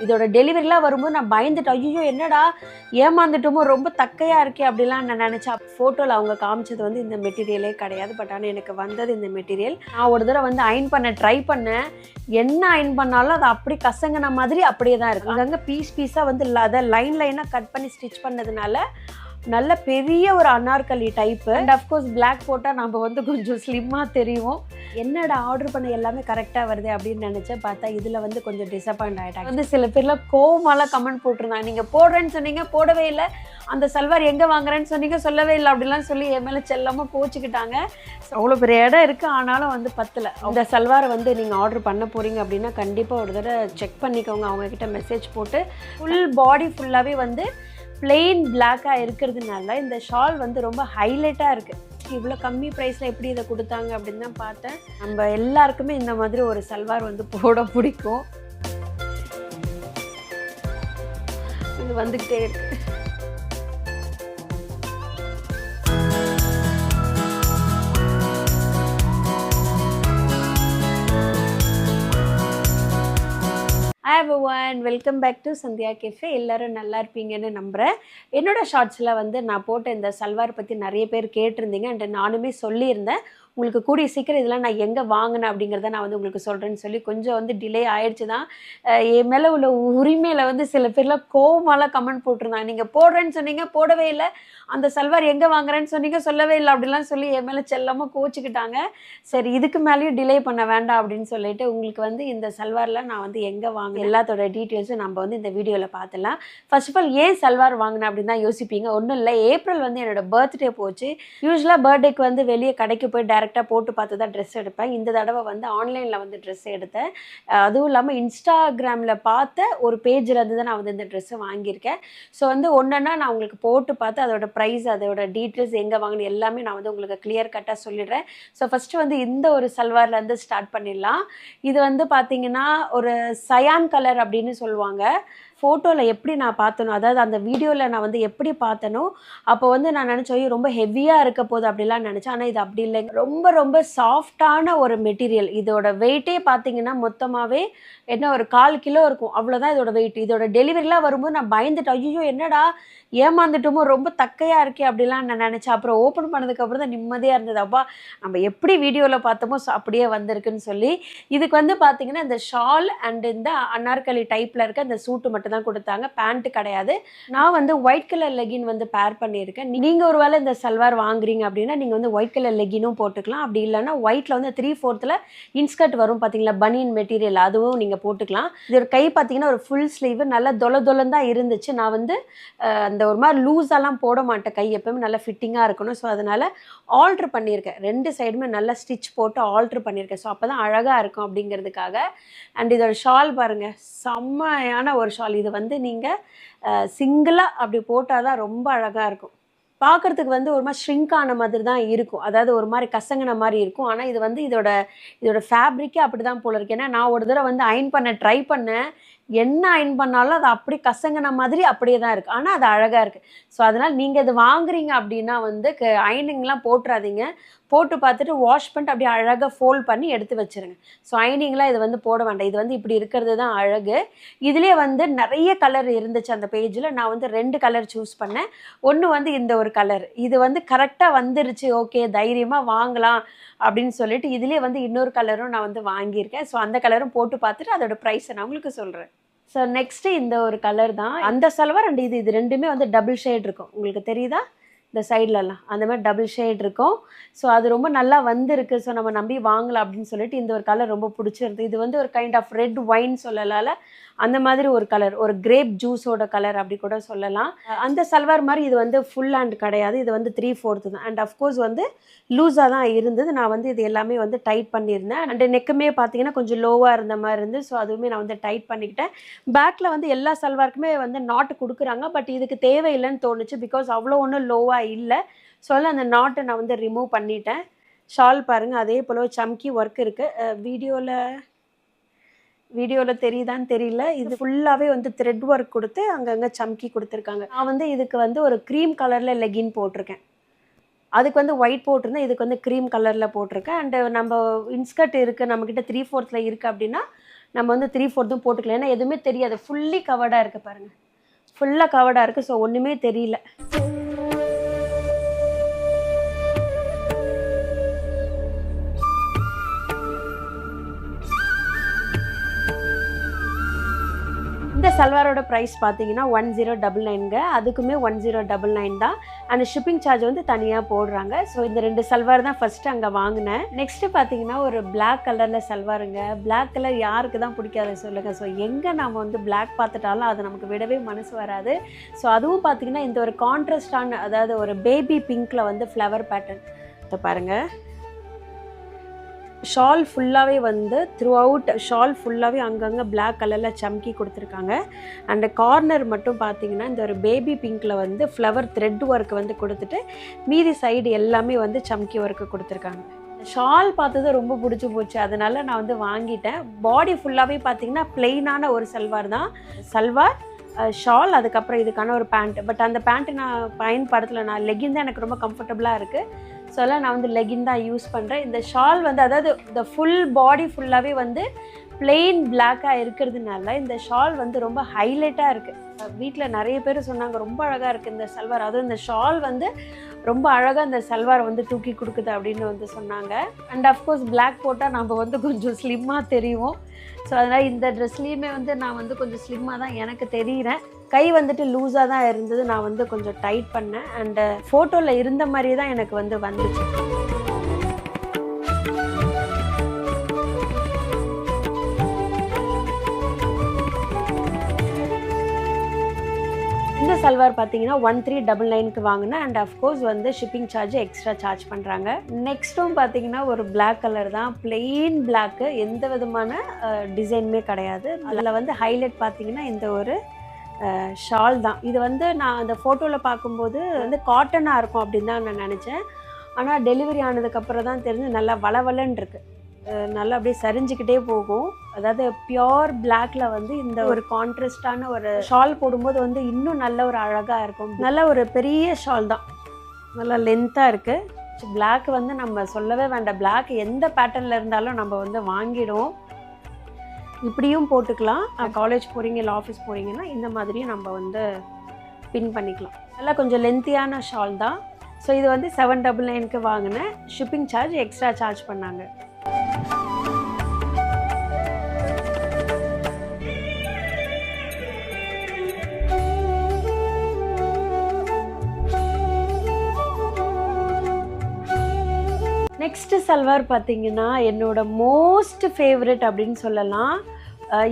இதோட டெலிவரிலாம் வரும்போது நான் பயந்துட்டேன். ஐயோ என்னடா ஏமாந்துட்டோமோ ரொம்ப தக்கையாக இருக்கே அப்படிலாம் நான் நினச்சேன். ஃபோட்டோவில் அவங்க காமிச்சது வந்து இந்த மெட்டீரியலே கிடையாது. பட் ஆனால் எனக்கு வந்தது இந்த மெட்டீரியல் நான் ஒரு தடவை வந்து அயன் பண்ண ட்ரை பண்ணேன். என்ன அயன் பண்ணாலும் அது அப்படி கசங்கின மாதிரி அப்படியே தான் இருக்கு. அங்கங்கே பீஸ் பீஸாக வந்து ல- அதை லைன் லைனாக கட் பண்ணி ஸ்டிச் பண்ணதுனால நல்ல பெரிய ஒரு Anarkali type and of course black போட்டால் நம்ம வந்து கொஞ்சம் ஸ்லிம்மாக தெரியும். என்னடா ஆர்டர் பண்ண எல்லாமே கரெக்டாக வருது அப்படின்னு நினச்சேன் பார்த்தா இதில் வந்து கொஞ்சம் டிசப்பாயிண்ட் ஆகிட்டாங்க வந்து சில பேர்லாம் கோவமாலாம் கமெண்ட் போட்டிருந்தாங்க. நீங்கள் போடுறேன்னு சொன்னீங்க போடவே இல்லை. அந்த சல்வார் எங்கே வாங்குறேன்னு சொன்னீங்க சொல்லவே இல்லை. அப்படிலாம் சொல்லி என் மேலே செல்லாமல் கோச்சிக்கிட்டாங்க. அவ்வளோ பெரிய இடம் இருக்குது ஆனாலும் வந்து பத்தில். அந்த சல்வாரை வந்து நீங்கள் ஆர்டர் பண்ண போகிறீங்க அப்படின்னா கண்டிப்பாக ஒரு தடவை செக் பண்ணிக்கோங்க. அவங்கக்கிட்ட மெசேஜ் போட்டு ஃபுல் பாடி ஃபுல்லாகவே வந்து பிளெயின் பிளாக்காக இருக்கிறதுனால இந்த ஷால் வந்து ரொம்ப ஹைலைட்டாக இருக்குது இவ்வளோ கம்மி ப்ரைஸில் எப்படி இதை கொடுத்தாங்க அப்படின்னு தான் பார்த்தேன். நம்ம எல்லாருக்குமே இந்த மாதிரி ஒரு சல்வார் வந்து போட பிடிக்கும். இது வந்துக்கிட்டே இருக்கு. Hi one welcome back to Sandhya cafe எல்லோரும் நல்லா இருப்பீங்கன்னு நம்புகிறேன் என்னோட ஷார்ட்ஸில் வந்து நான் போட்ட இந்த சல்வார் பற்றி நிறைய பேர் கேட்டிருந்தீங்க. அண்ட் நானுமே சொல்லியிருந்தேன். உங்களுக்கு கூடிய சீக்கிரம் இதெல்லாம் நான் எங்கே வாங்கினேன் அப்படிங்கிறத நான் வந்து உங்களுக்கு சொல்கிறேன்னு சொல்லி கொஞ்சம் வந்து டிலே ஆயிடுச்சு தான் என் மேலே உள்ள உரிமையில் வந்து சில பேர்லாம் கோவமாலாம் கமெண்ட் போட்டிருந்தாங்க. நீங்கள் போடுறேன்னு சொன்னீங்க போடவே இல்லை. அந்த சல்வார் எங்கே வாங்குறேன்னு சொன்னீங்க சொல்லவே இல்லை அப்படிலாம் சொல்லி என் மேலே செல்லமாக கோச்சிக்கிட்டாங்க சரி இதுக்கு மேலேயும் டிலே பண்ண வேண்டாம் அப்படின்னு சொல்லிட்டு உங்களுக்கு வந்து இந்த சல்வாரில் நான் வந்து எங்கே வாங்க எல்லாத்தோட டீட்டெயில்ஸும் நம்ம வந்து இந்த வீடியோவில் பார்த்துலாம் ஃபர்ஸ்ட் ஆஃப் ஆல் ஏன் சல்வார் வாங்கினேன் அப்படின்னு தான் யோசிப்பீங்க? ஒன்றும் இல்லை. ஏப்ரல் வந்து என்னோட பர்த்டே போச்சு. யூஸ்வலாக பர்த்டேக்கு வந்து வெளியே கடைக்கு போய் கரெக்டாக போட்டு பார்த்து தான் ட்ரெஸ் எடுப்பேன். இந்த தடவை வந்து ஆன்லைனில் வந்து ட்ரெஸ் எடுத்தேன். அதுவும் இல்லாமல் இன்ஸ்டாகிராமில் பார்த்த ஒரு பேஜில் இருந்து தான் நான் வந்து இந்த ட்ரெஸ்ஸை வாங்கியிருக்கேன். ஸோ வந்து ஒன்றுன்னா நான் உங்களுக்கு போட்டு பார்த்து அதோட ப்ரைஸ் அதோட டீட்டெயில்ஸ் எங்கே வாங்கினு எல்லாமே நான் வந்து உங்களுக்கு கிளியர் கட்டாக சொல்லிடுறேன். ஸோ ஃபஸ்ட்டு வந்து இந்த ஒரு சல்வார்லேருந்து ஸ்டார்ட் பண்ணிடலாம். இது வந்து பார்த்தீங்கன்னா ஒரு சயான் கலர் அப்படின்னு சொல்லுவாங்க. ஃபோட்டோவில் எப்படி நான் பார்த்தனோ அதாவது அந்த வீடியோவில் நான் வந்து எப்படி பார்த்தனோ அப்போ வந்து நான் நினச்சேன் ஐயோ ரொம்ப ஹெவியாக இருக்க போது அப்படிலாம் நினச்சேன். ஆனால் இது அப்படி இல்லைங்க. ரொம்ப ரொம்ப சாஃப்டான ஒரு மெட்டீரியல் இதோட வெயிட்டே பார்த்தீங்கன்னா மொத்தமாகவே என்ன ஒரு கால் கிலோ இருக்கும். அவ்வளோதான் இதோட வெயிட் இதோட டெலிவரிலாம் வரும்போது நான் பயந்துட்டேன். ஐயோ என்னடா ஏமாந்துட்டோமோ ரொம்ப தக்கையாக இருக்கே அப்படிலாம் நான் நினச்சேன். அப்புறம் ஓப்பன் பண்ணதுக்கப்புறம் தான் நிம்மதியாக இருந்தது. அப்பா நம்ம எப்படி வீடியோவில் பார்த்தோமோ அப்படியே வந்திருக்குன்னு சொல்லி இதுக்கு வந்து பார்த்தீங்கன்னா இந்த ஷால் அண்ட் இந்த அனார்கலி டைப்பில் இருக்க இந்த சூட்டு மட்டும் தான் கொடுத்தாங்க. பேண்ட்டு கிடையாது. நான் வந்து ஒயிட் கலர் லெகின் வந்து பேர் பண்ணியிருக்கேன். நீங்கள் ஒருவேளை இந்த சல்வார் வாங்குறீங்க அப்படின்னா நீங்கள் வந்து ஒயிட் கலர் லெகினும் போட்டுக்கலாம். அப்படி இல்லைன்னா ஒயிட்டில் வந்து த்ரீ ஃபோர்த்தில் இன்ஸ்கர்ட் வரும் பார்த்தீங்களா பனியன் மெட்டீரியல் அதுவும் நீங்கள் போட்டுக்கலாம். இதோட கை பார்த்தீங்கன்னா ஒரு ஃபுல் ஸ்லீவ் நல்லா தொல தொலந்தான் இருந்துச்சு. நான் வந்து அந்த ஒரு மாதிரி லூஸாலாம் போட மாட்டேன். கை எப்பவுமே நல்லா ஃபிட்டிங்காக இருக்கணும். ஸோ அதனால் ஆல்ட்ரு பண்ணியிருக்கேன். ரெண்டு சைடுமே நல்லா ஸ்டிச் போட்டு ஆல்ட்ரு பண்ணியிருக்கேன். ஸோ அப்போ தான் அழகாக இருக்கும் அப்படிங்கிறதுக்காக. அண்ட் இதோட ஷால் பாருங்கள் செம்மையான ஒரு ஷால் இது வந்து நீங்கள் சிங்கிளாக அப்படி போட்டால் தான் ரொம்ப அழகாக இருக்கும். பார்க்கறதுக்கு வந்து ஒரு மாதிரி ஷ்ரிங்க் ஆன மாதிரி தான் இருக்கும். அதாவது ஒரு மாதிரி கசங்கின மாதிரி இருக்கும். ஆனால் இது வந்து இதோட இதோட ஃபேப்ரிக்கே அப்படி தான் போல இருக்கு. ஏன்னா நான் ஒரு தடவை வந்து அயன் பண்ண ட்ரை பண்ணேன். என்ன அயன் பண்ணாலும் அது அப்படி கசங்கின மாதிரி அப்படியே தான் இருக்குது ஆனால் அது அழகாக இருக்குது ஸோ அதனால் நீங்கள் இது வாங்குறீங்க அப்படின்னா வந்து அயனிங்லாம் போட்டுறாதீங்க. போட்டு பார்த்துட்டு வாஷ் பண்ணிட்டு அப்படியே அழகாக ஃபோல்ட் பண்ணி எடுத்து வச்சுருங்க. ஸோ அயனிங்லாம் இது வந்து போட வேண்டாம். இது வந்து இப்படி இருக்கிறது தான் அழகு. இதுலேயே வந்து நிறைய கலர் இருந்துச்சு அந்த பேஜில் நான் வந்து ரெண்டு கலர் சூஸ் பண்ணேன். ஒன்று வந்து இந்த ஒரு கலர் இது வந்து கரெக்டாக வந்துருச்சு. ஓகே தைரியமாக வாங்கலாம் அப்படின்னு சொல்லிட்டு இதுலேயே வந்து இன்னொரு கலரும் நான் வந்து வாங்கியிருக்கேன். ஸோ அந்த கலரும் போட்டு பார்த்துட்டு அதோட ப்ரைஸை நான் உங்களுக்கு சொல்கிறேன் ஸோ நெக்ஸ்ட்டு இந்த ஒரு கலர் தான். அந்த சல்வார் அண்ட் இது இது ரெண்டுமே வந்து டபுள் ஷேட் இருக்கும். உங்களுக்கு தெரியுதா? இந்த சைட்லலாம் அந்த மாதிரி டபுள் ஷேட் இருக்கும். ஸோ அது ரொம்ப நல்லா வந்திருக்கு. ஸோ நம்ம நம்பி வாங்கலாம் அப்படின்னு சொல்லிட்டு இந்த ஒரு கலர் ரொம்ப பிடிச்சிருந்தது. இது வந்து ஒரு கைண்ட் ஆஃப் ரெட் ஒயின் சொல்லலால அந்த மாதிரி ஒரு கலர் ஒரு கிரேப் ஜூஸோட கலர் அப்படி கூட சொல்லலாம். அந்த சல்வார் மாதிரி இது வந்து ஃபுல் ஹேண்ட் கிடையாது. இது வந்து த்ரீ ஃபோர்த்து தான் அண்ட் அஃப்கோர்ஸ் வந்து லூஸாக தான் இருந்தது. நான் வந்து இது எல்லாமே வந்து டைட் பண்ணியிருந்தேன். அண்ட் நெக்குமே பார்த்தீங்கன்னா கொஞ்சம் லோவாக இருந்த மாதிரி இருந்து ஸோ அதுவுமே நான் வந்து டைட் பண்ணிக்கிட்டேன். பேக்கில் வந்து எல்லா சல்வாருக்குமே வந்து நாட்டு கொடுக்குறாங்க. பட் இதுக்கு தேவையில்லைன்னு தோணுச்சு. பிகாஸ் அவ்வளோ ஒன்றும் லோவாக இல்லை. சொல்ல அந்த நாட்டை நான் வந்து ரிமூவ் பண்ணிட்டேன். ஷால் பாருங்கள் அதே போல் சம்கி ஒர்க் இருக்குது வீடியோவில் வீடியோவில் தெரியுதான்னு தெரியல. இது ஃபுல்லாகவே வந்து த்ரெட் ஒர்க் கொடுத்து அங்கங்கே சம்கி கொடுத்துருக்காங்க. நான் வந்து இதுக்கு வந்து ஒரு க்ரீம் கலரில் லெகின் போட்டிருக்கேன். அதுக்கு வந்து ஒயிட் போட்டிருந்தேன் இதுக்கு வந்து க்ரீம் கலரில் போட்டிருக்கேன். அண்டு நம்ம இன்ஸ்கர்ட் இருக்குது நம்மக்கிட்ட த்ரீ ஃபோர்த்தில் இருக்குது அப்படின்னா நம்ம வந்து த்ரீ ஃபோர்த்தும் போட்டுக்கலாம். ஏன்னா எதுவுமே தெரியாது. ஃபுல்லி கவர்டாக இருக்குது பாருங்கள் ஃபுல்லாக கவர்டாக இருக்குது ஸோ ஒன்றுமே தெரியல. சல்வாரோட ப்ரைஸ் பார்த்தீங்கன்னா ஒன் ஜீரோ டபுள் நைனுங்க அதுக்குமே ஒன் ஜீரோ டபுள் நைன் தான். அண்ட் ஷிப்பிங் சார்ஜ் வந்து தனியாக போடுறாங்க. ஸோ இந்த ரெண்டு சல்வார் தான் ஃபஸ்ட்டு அங்கே வாங்கினேன். நெக்ஸ்ட்டு பார்த்தீங்கன்னா ஒரு பிளாக் கலரில் சல்வாருங்க. பிளாக் கலர் யாருக்கு தான் பிடிக்காது சொல்லுங்கள் ஸோ எங்கே நம்ம வந்து பிளாக் பார்த்துட்டாலும் அது நமக்கு விடவே மனசு வராது. ஸோ அதுவும் பார்த்தீங்கன்னா இந்த ஒரு கான்ட்ராஸ்டான அதாவது ஒரு பேபி பிங்க்கில் வந்து ஃப்ளவர் பேட்டர்ன் பாருங்கள் ஷால் ஃபுல்லாகவே வந்து த்ரூ அவுட் ஷால் ஃபுல்லாகவே அங்கங்கே பிளாக் கலரில் சம்கி கொடுத்துருக்காங்க. அண்ட் கார்னர் மட்டும் பார்த்தீங்கன்னா இந்த ஒரு பேபி பிங்க்கில் வந்து ஃப்ளவர் த்ரெட் ஒர்க் வந்து கொடுத்துட்டு மீதி சைடு எல்லாமே வந்து சம்கி ஒர்க்கு கொடுத்துருக்காங்க. ஷால் பார்த்தது ரொம்ப பிடிச்சி போச்சு. அதனால நான் வந்து வாங்கிட்டேன். பாடி ஃபுல்லாகவே பார்த்தீங்கன்னா பிளெயினான ஒரு சல்வார் தான். சல்வார் ஷால் அதுக்கப்புறம் இதுக்கான ஒரு பேண்ட் பட் அந்த பேண்ட்டு நான் பயன்படுத்தலை. நான் லெகின் தான் எனக்கு ரொம்ப கம்ஃபர்டபுளாக இருக்குது ஸோ நான் வந்து லெகின் தான் யூஸ் பண்ணுறேன் இந்த ஷால் வந்து அதாவது இந்த ஃபுல் பாடி ஃபுல்லாகவே வந்து பிளெயின் பிளாக்காக இருக்கிறதுனால இந்த ஷால் வந்து ரொம்ப ஹைலைட்டாக இருக்குது வீட்டில் நிறைய பேர் சொன்னாங்க ரொம்ப அழகாக இருக்குது இந்த சல்வார். அதுவும் இந்த ஷால் வந்து ரொம்ப அழகாக இந்த சல்வார் வந்து தூக்கி கொடுக்குது அப்படின்னு வந்து சொன்னாங்க. அண்ட் அஃப்கோர்ஸ் பிளாக் போட்டால் நம்ம வந்து கொஞ்சம் ஸ்லிம்மாக தெரியும் ஸோ அதனால் இந்த ட்ரெஸ்லேயுமே வந்து நான் வந்து கொஞ்சம் ஸ்லிம்மாக தான் எனக்கு தெரிகிறேன் கை வந்துட்டு லூஸாக தான் இருந்தது. நான் வந்து கொஞ்சம் டைட் பண்ணேன். அண்டு ஃபோட்டோவில் இருந்த மாதிரியே தான் எனக்கு வந்து வந்துச்சு. இந்த சல்வார் பார்த்தீங்கன்னா ஒன் த்ரீ டபுள் நைனுக்கு வாங்கினேன் அண்ட் அஃப்கோர்ஸ் வந்து ஷிப்பிங் சார்ஜ் எக்ஸ்ட்ரா சார்ஜ் பண்ணுறாங்க நெக்ஸ்ட்டும் பார்த்தீங்கன்னா ஒரு பிளாக் கலர் தான். பிளெயின் பிளாக்கு எந்த விதமான டிசைனுமே கிடையாது. அதில் வந்து ஹைலைட் பார்த்தீங்கன்னா இந்த ஒரு ஷால் தான். இது வந்து நான் அந்த ஃபோட்டோவில் பார்க்கும்போது வந்து காட்டனாக இருக்கும் அப்படின்னு தான் நான் நினச்சேன். ஆனால் டெலிவரி ஆனதுக்கப்புறம் தான் தெரிஞ்சு நல்லா வளவலன்னு இருக்கு. அஹ் நல்லா அப்படியே சரிஞ்சுக்கிட்டே போகும். அதாவது பியோர் பிளாக்ல வந்து இந்த ஒரு கான்ட்ராஸ்டான ஒரு ஷால் போடும்போது வந்து இன்னும் நல்ல ஒரு அழகாக இருக்கும். நல்ல ஒரு பெரிய ஷால் தான். நல்லா லென்த்தாக இருக்குது பிளாக் வந்து நம்ம சொல்லவே வேண்டாம். பிளாக் எந்த பேட்டர்னில் இருந்தாலும் நம்ம வந்து வாங்கிடுவோம். இப்படியும் போட்டுக்கலாம். காலேஜ் போகிறீங்க இல்லை ஆஃபீஸ் போகிறீங்கன்னா இந்த மாதிரியும் நம்ம வந்து பின் பண்ணிக்கலாம். நல்லா கொஞ்சம் லென்த்தியான ஷால் தான். ஸோ இது வந்து செவன் டபுள் நைனுக்கு வாங்கினேன். ஷிப்பிங் சார்ஜ் எக்ஸ்ட்ரா சார்ஜ் பண்ணாங்க. நெக்ஸ்ட் சல்வார் பார்த்தீங்கன்னா என்னோட மோஸ்ட் ஃபேவரட் அப்படின்னு சொல்லலாம்.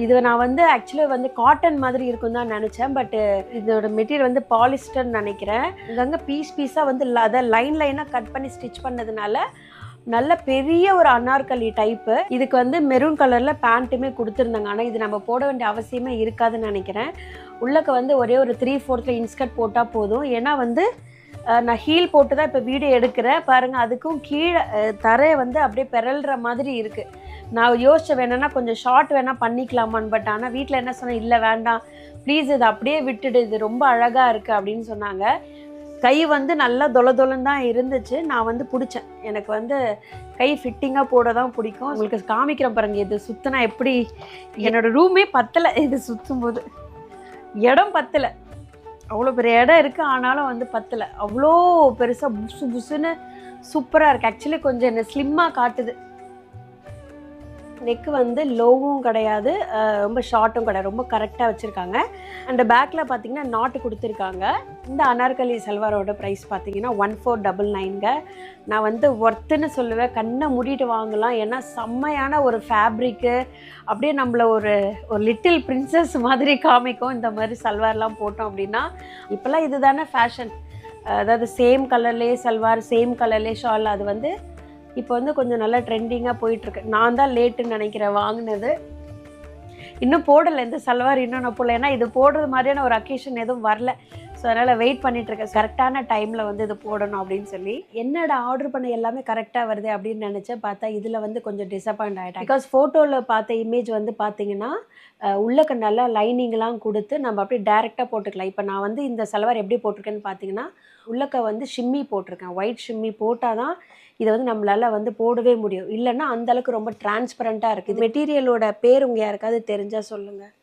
இது நான் வந்து ஆக்சுவலாக வந்து காட்டன் மாதிரி இருக்கும் தான் நினச்சேன். பட்டு இதோட மெட்டீரியல் வந்து பாலிஸ்டர்னு நினைக்கிறேன். அங்கங்கே பீஸ் பீஸாக வந்து அதை லைன் லைனாக கட் பண்ணி ஸ்டிச் பண்ணதுனால நல்ல பெரிய ஒரு அனார்கலி டைப்பு இதுக்கு வந்து மெரூன் கலரில் பேண்ட்டுமே கொடுத்துருந்தாங்க. ஆனால் இது நம்ம போட வேண்டிய அவசியமே இருக்காதுன்னு நினைக்கிறேன். உள்ளக்க வந்து ஒரே ஒரு த்ரீ ஃபோர்த்தில் இன்ஸ்கர்ட் போட்டால் போதும். ஏன்னா வந்து நான் ஹீல் போட்டு தான் இப்போ வீடியோ எடுக்கிறேன். பாருங்கள் அதுக்கும் கீழே தரையை வந்து அப்படியே பெறல்ற மாதிரி இருக்குது நான் யோசிச்ச வேணும்னா கொஞ்சம் ஷார்ட் வேணால் பண்ணிக்கலாமான்னு பட் ஆனால் வீட்டில் என்ன சொன்னேன் இல்லை வேண்டாம். ப்ளீஸ் இது அப்படியே விட்டுடு. இது ரொம்ப அழகாக இருக்குது அப்படின்னு சொன்னாங்க. கை வந்து நல்லா தொல தொலன்னு தான் இருந்துச்சு. நான் வந்து பிடிச்சேன். எனக்கு வந்து கை ஃபிட்டிங்காக போட தான் பிடிக்கும். உங்களுக்கு காமிக்கிறேன் பாருங்க இது சுத்தினா எப்படி? என்னோடய ரூமே பத்தலை. இது சுற்றும் போது இடம் பத்தலை. அவ்வளோ பெரிய இடம் இருக்குது ஆனாலும் வந்து பத்தலை. அவ்வளோ பெருசாக புசு புசுன்னு சூப்பராக இருக்குது ஆக்சுவலி கொஞ்சம் என்ன ஸ்லிம்மாக காட்டுது. நெக்கு வந்து லோவும் கிடையாது ரொம்ப ஷார்ட்டும் கிடையாது ரொம்ப கரெக்டாக வச்சுருக்காங்க. அண்ட் பேக்கில் பார்த்தீங்கன்னா நாட்டு கொடுத்துருக்காங்க. இந்த அனார்கலி சல்வாரோட ப்ரைஸ் பார்த்தீங்கன்னா ஒன் ஃபோர் டபுள் நைன்க நான் வந்து ஒர்த்துன்னு சொல்லுவேன் கண்ணை மூடிட்டு வாங்கலாம். ஏன்னா செம்மையான ஒரு ஃபேப்ரிக்கு அப்படியே நம்மளை ஒரு ஒரு லிட்டில் பிரின்சஸ் மாதிரி காமிக்கும். இந்த மாதிரி சல்வார்லாம் போட்டோம் அப்படின்னா இப்போல்லாம் இதுதானே ஃபேஷன் அதாவது சேம் கலர்லேயே சல்வார் சேம் கலர்லேயே ஷால் அது வந்து இப்போ வந்து கொஞ்சம் நல்லா ட்ரெண்டிங்காக போயிட்டுருக்கு. நான் தான் லேட்டுன்னு நினைக்கிறேன் வாங்கினது. இன்னும் போடலை இந்த சல்வார் இன்னும் நான் போடல. ஏன்னா இது போடுறது மாதிரியான ஒரு அக்கேஷன் எதுவும் வரல. ஸோ அதனால் வெயிட் பண்ணிட்டு இருக்கேன் கரெக்டான டைமில் வந்து இது போடணும் அப்படின்னு சொல்லி. என்னடா ஆர்டர் பண்ண எல்லாமே கரெக்டாக வருது அப்படின்னு நினச்சேன். பார்த்தா இதில் வந்து கொஞ்சம் டிசப்பாயிண்ட் ஆகிட்டேன் பிகாஸ் ஃபோட்டோவில் பார்த்த இமேஜ் வந்து பார்த்தீங்கன்னா உள்ளக்க நல்லா லைனிங்லாம் கொடுத்து நம்ம அப்படியே டேரெக்டாக போட்டுக்கலாம். இப்போ நான் வந்து இந்த செலவார் எப்படி போட்டிருக்கேன்னு பார்த்தீங்கன்னா உள்ளக்க வந்து ஷிம்மி போட்டிருக்கேன். ஒயிட் ஷிம்மி போட்டால் தான் இதை வந்து நம்மளால் வந்து போடவே முடியும். இல்லைன்னா அந்த அளவுக்கு ரொம்ப டிரான்ஸ்பரண்ட்டாக இருக்குது. மெட்டீரியலோட பேர் உங்கள் யாருக்காவது தெரிஞ்சால் சொல்லுங்கள்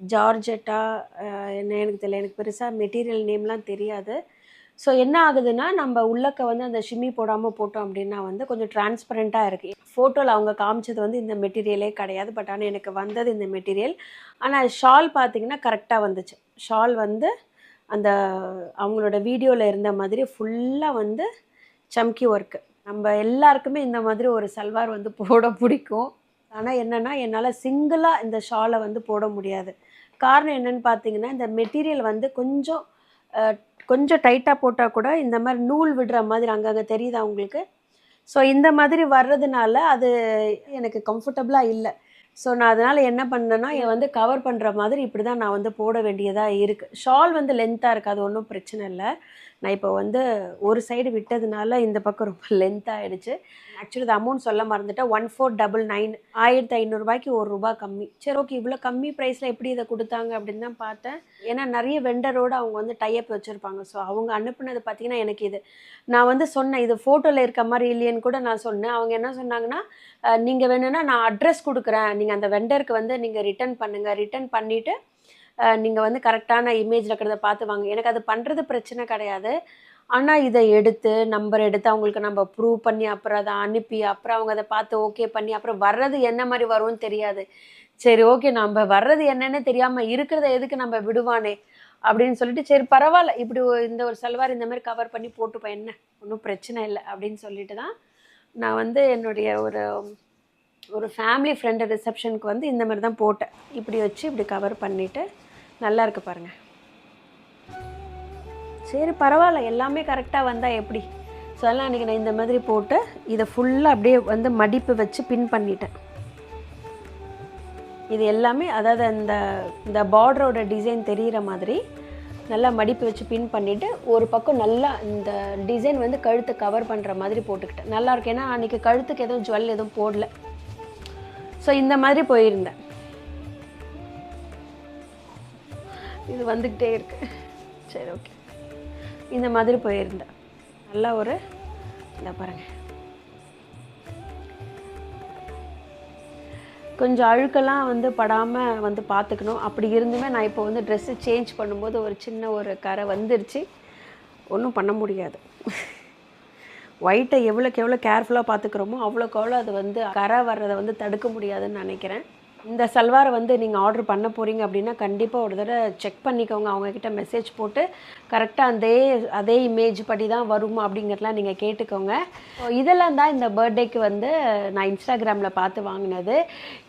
ஜார்ஜெட்டா என்ன எனக்கு தெரியல. எனக்கு பெருசாக மெட்டீரியல் நேம்லாம் தெரியாது. ஸோ என்ன ஆகுதுன்னா நம்ம உள்ளக்க வந்து அந்த ஷிம்மி போடாமல் போட்டோம் அப்படின்னா வந்து கொஞ்சம் டிரான்ஸ்பரண்ட்டாக இருக்குது ஃபோட்டோவில் அவங்க காமிச்சது வந்து இந்த மெட்டீரியலே கிடையாது. பட் ஆனால் எனக்கு வந்தது இந்த மெட்டீரியல். ஆனால் ஷால் பார்த்தீங்கன்னா கரெக்டாக வந்துச்சு. ஷால் வந்து அந்த அவங்களோட வீடியோவில் இருந்த மாதிரி ஃபுல்லாக வந்து சம்கி ஒர்க்கு நம்ம எல்லாருக்குமே இந்த மாதிரி ஒரு சல்வார் வந்து போட பிடிக்கும். ஆனால் என்னென்னா என்னால் சிங்கிளாக இந்த ஷாலை வந்து போட முடியாது. காரணம் என்னென்னு பார்த்தீங்கன்னா இந்த மெட்டீரியல் வந்து கொஞ்சம் கொஞ்சம் டைட்டாக போட்டால் கூட இந்த மாதிரி நூல் விடுற மாதிரி அங்கங்கே தெரியுதா உங்களுக்கு? ஸோ இந்த மாதிரி வர்றதுனால அது எனக்கு கம்ஃபர்டபுளாக இல்லை. ஸோ நான் அதனால் என்ன பண்ணேன்னா இதை வந்து கவர் பண்ணுற மாதிரி இப்படி தான் நான் வந்து போட வேண்டியதாக இருக்குது ஷால் வந்து லென்த்தாக இருக்குது அது ஒன்றும் பிரச்சனை இல்லை. நான் இப்போ வந்து ஒரு சைடு விட்டதுனால இந்த பக்கம் ரொம்ப லென்த் ஆகிடுச்சு ஆக்சுவலி இது அமௌண்ட் சொல்ல மறந்துட்டேன். ஒன் ஃபோர் டபுள் நைன் ஆயிரத்தி ஐநூறுரூபாய்க்கு ஒரு ரூபா கம்மி. சரி ஓகே இவ்வளோ கம்மி ப்ரைஸில் எப்படி இதை கொடுத்தாங்க அப்படின்னு தான் பார்த்தேன். ஏன்னா நிறைய வெண்டரோடு அவங்க வந்து டைப் வச்சுருப்பாங்க. ஸோ அவங்க அனுப்புனது பார்த்தீங்கன்னா எனக்கு இது. நான் வந்து சொன்னேன் இது ஃபோட்டோவில் இருக்க மாதிரி இல்லையேன்னு கூட நான் சொன்னேன். அவங்க என்ன சொன்னாங்கன்னா நீங்கள் வேணும்னா நான் அட்ரஸ் கொடுக்குறேன். நீங்கள் அந்த வெண்டருக்கு வந்து நீங்கள் ரிட்டர்ன் பண்ணுங்கள் ரிட்டர்ன் பண்ணிவிட்டு நீங்கள் வந்து கரெக்டான இமேஜில் இருக்கிறத பார்த்து வாங்க. எனக்கு அது பண்ணுறது பிரச்சனை கிடையாது. ஆனால் இதை எடுத்து நம்பர் எடுத்து அவங்களுக்கு நம்ம ப்ரூவ் பண்ணி அப்புறம் அதை அனுப்பி அப்புறம் அவங்க அதை பார்த்து ஓகே பண்ணி அப்புறம் வர்றது என்ன மாதிரி வரும்னு தெரியாது. சரி ஓகே நம்ம வர்றது என்னன்னு தெரியாமல் இருக்கிறத எதுக்கு நம்ம விடுவானே? அப்படின்னு சொல்லிட்டு சரி பரவாயில்ல. இப்படி இந்த ஒரு சல்வார் இந்த மாதிரி கவர் பண்ணி போட்டுப்பேன் என்ன? ஒன்றும் பிரச்சனை இல்லை அப்படின்னு சொல்லிட்டு தான் நான் வந்து என்னுடைய ஒரு ஒரு ஃபேமிலி ஃப்ரெண்டு ரிசப்ஷனுக்கு வந்து இந்த மாதிரி தான் போட்டேன். இப்படி வச்சு இப்படி கவர் பண்ணிவிட்டு நல்லா இருக்கு பாருங்கள் சரி பரவாயில்ல. எல்லாமே கரெக்டாக வந்தால் எப்படி? ஸோ அதெல்லாம் அன்றைக்கி நான் இந்த மாதிரி போட்டு இதை ஃபுல்லாக அப்படியே வந்து மடிப்பு வச்சு பின் பண்ணிட்டேன். இது எல்லாமே அதாவது அந்த இந்த பார்டரோட டிசைன் தெரிகிற மாதிரி நல்லா மடிப்பு வச்சு பின் பண்ணிவிட்டு ஒரு பக்கம் நல்லா இந்த டிசைன் வந்து கழுத்தை கவர் பண்ணுற மாதிரி போட்டுக்கிட்டேன். நல்லா இருக்கு. ஏன்னா அன்றைக்கி கழுத்துக்கு எதுவும் ஜுவல் எதுவும் போடல. ஸோ இந்த மாதிரி போயிருந்தேன். இது வந்துக்கிட்டே இருக்கு. சரி ஓகே இந்த மாதிரி போயிருந்தேன் நல்லா ஒரு இந்த பாருங்க. கொஞ்சம் அழுக்கெல்லாம் வந்து படாமல் வந்து பார்த்துக்கணும் அப்படி இருந்துமே நான் இப்போ வந்து ட்ரெஸ்ஸு சேஞ்ச் பண்ணும்போது ஒரு சின்ன ஒரு கரை வந்துருச்சு. ஒன்றும் பண்ண முடியாது. ஒயிட்டை எவ்வளோக்கு எவ்வளோ கேர்ஃபுல்லாக பார்த்துக்கிறோமோ அவ்வளோக்கு அவ்வளோ அது வந்து கரை வர்றதை வந்து தடுக்க முடியாதுன்னு நினைக்கிறேன். இந்த சல்வாரை வந்து நீங்கள் ஆர்டர் பண்ண போகிறீங்க அப்படின்னா கண்டிப்பாக ஒரு தடவை செக் பண்ணிக்கோங்க. அவங்கக்கிட்ட மெசேஜ் போட்டு கரெக்டாக அதே அதே இமேஜ் படி தான் வருமா அப்படிங்கிறதுலாம் நீங்கள் கேட்டுக்கோங்க. இதெல்லாம் தான் இந்த பர்த்டேக்கு வந்து நான் இன்ஸ்டாகிராமில் பார்த்து வாங்கினது.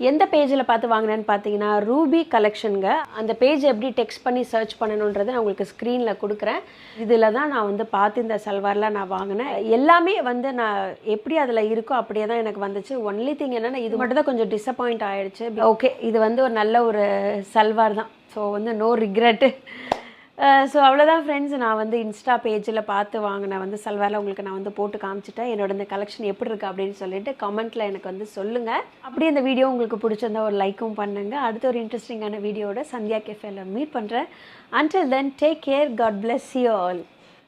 எந்த பேஜில் பார்த்து வாங்கினேன்னு பார்த்தீங்கன்னா ரூபி கலெக்ஷனுங்க அந்த பேஜ் எப்படி டெக்ஸ்ட் பண்ணி சர்ச் பண்ணணுன்றதை நான் உங்களுக்கு ஸ்க்ரீனில் கொடுக்குறேன். இதில் தான் நான் வந்து பார்த்து இந்த சல்வார்லாம் நான் வாங்கினேன். எல்லாமே வந்து நான் எப்படி அதில் இருக்கோ அப்படியே தான் எனக்கு வந்துச்சு. ஒன்லி திங் என்னென்னா இது மட்டும் தான் கொஞ்சம் டிசப்பாயிண்ட் ஆகிடுச்சு ஓகே இது வந்து ஒரு நல்ல ஒரு சல்வார் தான். ஸோ வந்து நோ ரிக்ரெட்டு ஸோ அவ்வளோதான் ஃப்ரெண்ட்ஸ் நான் வந்து இன்ஸ்டா பேஜில் பார்த்து வாங்கினேன் வந்து சல்வாரில் உங்களுக்கு நான் வந்து போட்டு காமிச்சிட்டேன். என்னோட இந்த கலெக்ஷன் எப்படி இருக்குது அப்படின்னு சொல்லிட்டு கமெண்ட்டில் எனக்கு வந்து சொல்லுங்கள் அப்படியே இந்த வீடியோ உங்களுக்கு பிடிச்சிருந்தா ஒரு லைக்கும் பண்ணுங்கள் அடுத்த ஒரு இன்ட்ரெஸ்டிங்கான வீடியோட சந்தியா கேஃபேல மீட் பண்ணுறேன் until then take care God bless you all